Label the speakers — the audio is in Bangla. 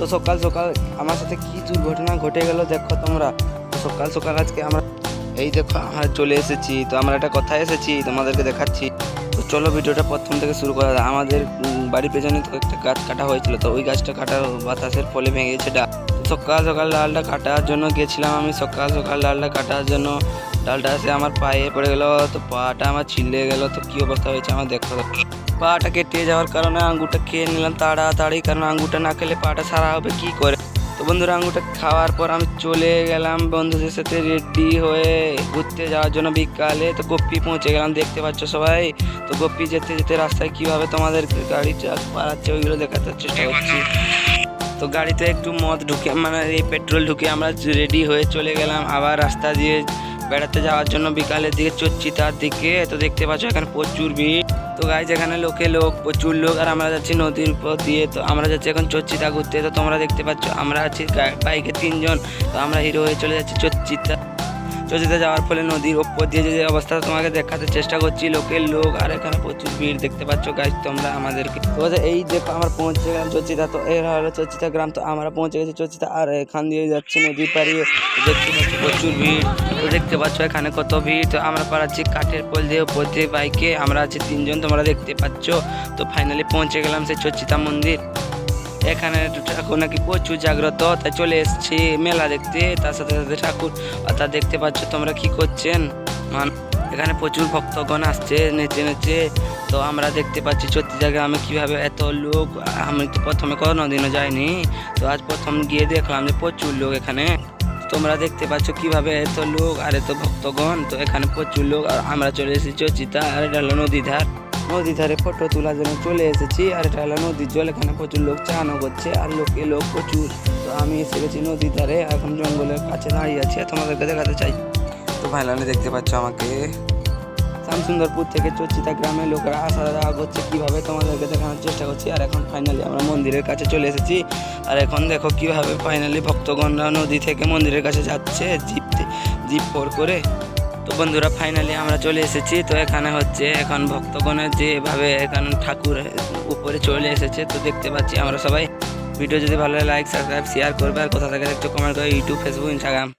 Speaker 1: তো সকাল সকাল আমার সাথে কি দুর্ঘটনা ঘটে গেল দেখো তোমরা। সকাল সকাল আজকে আমরা এই দেখো, আমরা চলে এসেছি। তো আমরা একটা কথা এসেছি তোমাদেরকে দেখাচ্ছি। তো চলো ভিডিওটা প্রথম থেকে শুরু করা। আমাদের বাড়ির পেছনে তো একটা গাছ কাটা হয়েছিল, তো ওই গাছটা কাটার বাতাসের ফলে ভেঙে গেছে ডাল। সকাল সকাল ডালটা কাটার জন্য গেছিলাম আমি, সকাল সকাল ডালটা কাটার জন্য। ডালটা এসে আমার পায়ে পড়ে গেল, তো পাটা আমার ছিলে গেল, তো কী অবস্থা হয়েছে আমার দেখো পাটা কেটে যাওয়ার কারণে আঙ্গুরটা খেয়ে নিলাম তাড়াতাড়ি, কারণ আঙ্গুরটা না খেলে পাটা সারা হবে কী করে? তো বন্ধুরা আঙ্গুরটা খাওয়ার পর আমি চলে গেলাম বন্ধুদের সাথে রেডি হয়ে ঘুরতে যাওয়ার জন্য বিকালে। তো গপ্পি পৌঁছে গেলাম দেখতে পাচ্ছ সবাই? তো গপ্পি যেতে যেতে রাস্তায় কীভাবে তোমাদের গাড়ি চাষ পাড়াচ্ছে ওইগুলো দেখাতে চেষ্টা করছি। তো গাড়িতে একটু মদ ঢুকে মানে এই পেট্রোল ঢুকে আমরা রেডি হয়ে চলে গেলাম। আবার রাস্তা দিয়ে বেড়াতে যাওয়ার জন্য বিকালের দিকে চচ্চিতার দিকে। তো দেখতে পাচ্ছ এখানে প্রচুর ভিড়। তো গাই যেখানে লোকে লোক, প্রচুর লোক, আর আমরা যাচ্ছি নদীর উপর দিয়ে। তো আমরা যাচ্ছি এখন চচ্চিতা ঘুরতে। তো তোমরা দেখতে পাচ্ছ, আমরা আছি বাইকে তিনজন। তো আমরা হিরো হয়ে চলে যাচ্ছি চচ্চিতা। চচিতে যাওয়ার ফলে নদীর ওপর দিয়ে যে অবস্থা তোমাকে দেখাতে চেষ্টা করছি, লোকের লোক আর এখানে প্রচুর ভিড় দেখতে পাচ্ছ গাছ তোমরা আমাদেরকে। তো এই দেখো আমরা পৌঁছে গেলাম চচিতা তো এর হলো চচিতা গ্রাম, তো আমরা পৌঁছে গেছি চচিতা আর এখান দিয়ে যাচ্ছি নদী পাড়িয়ে দেখতে পাচ্ছ প্রচুর ভিড়, তো দেখতে পাচ্ছ এখানে কত ভিড়, তো আমরা পাড়াচ্ছি কাঠের পোল দিয়ে ওপর দিয়ে বাইকে আমরা আছি তিনজন, তোমরা দেখতে পাচ্ছ। তো ফাইনালি পৌঁছে গেলাম সেই চচিতা মন্দির। এখানে ঠাকুর নাকি প্রচুর জাগ্রত, তাই চলে এসেছি মেলা দেখতে। তার সাথে সাথে ঠাকুর তা দেখতে পাচ্ছ তোমরা কি করছেন? এখানে প্রচুর ভক্তগণ আসছে, নেচে নেচে। তো আমরা দেখতে পাচ্ছি চত্রিশা গ্রামে কীভাবে এত লোক, আমি তো প্রথমে কোনোদিনও যাইনি। তো আজ প্রথম গিয়ে দেখলাম যে প্রচুর লোক এখানে। তোমরা দেখতে পাচ্ছ কীভাবে এত লোক আর এত ভক্তগণ, তো এখানে প্রচুর লোক। আর আমরা চলে এসেছি চচিতা আর এটা হলো নদী ধার নদী ধারে ফটো তোলার জন্য চলে এসেছি। আর এটা হলো নদীর জল, এখানে প্রচুর লোক চানও করছে আর লোকে লোক প্রচুর। তো আমি এসে গেছি নদীর ধারে এখন জঙ্গলের কাছে দাঁড়িয়ে আছি আর তোমাদেরকে দেখাতে চাই। তো ভাইলানে দেখতে পাচ্ছ আমাকে। শ্যামসুন্দরপুর থেকে চর্চিতা গ্রামের লোকেরা আসা যাওয়া করছে। কীভাবে তোমাদেরকে দেখানোর চেষ্টা করছি? আর এখন ফাইনালি আমরা মন্দিরের কাছে চলে এসেছি। আর এখন দেখো কীভাবে ফাইনালি ভক্তগণরা নদী থেকে মন্দিরের কাছে যাচ্ছে। জিপ জিপ ফোর করে। তো বন্ধুরা ফাইনালি আমরা চলে এসেছি। তো এখানে হচ্ছে এখন ভক্তগণের যেভাবে এখানে ঠাকুর উপরে চলে এসেছে, তো দেখতে পাচ্ছি আমরা সবাই। ভিডিও যদি ভালো লাগে লাইক সাবস্ক্রাইব শেয়ার করবে। আর কোথা থেকে দেখছ কমেন্ট করে ইউটিউব ফেসবুক ইনস্টাগ্রাম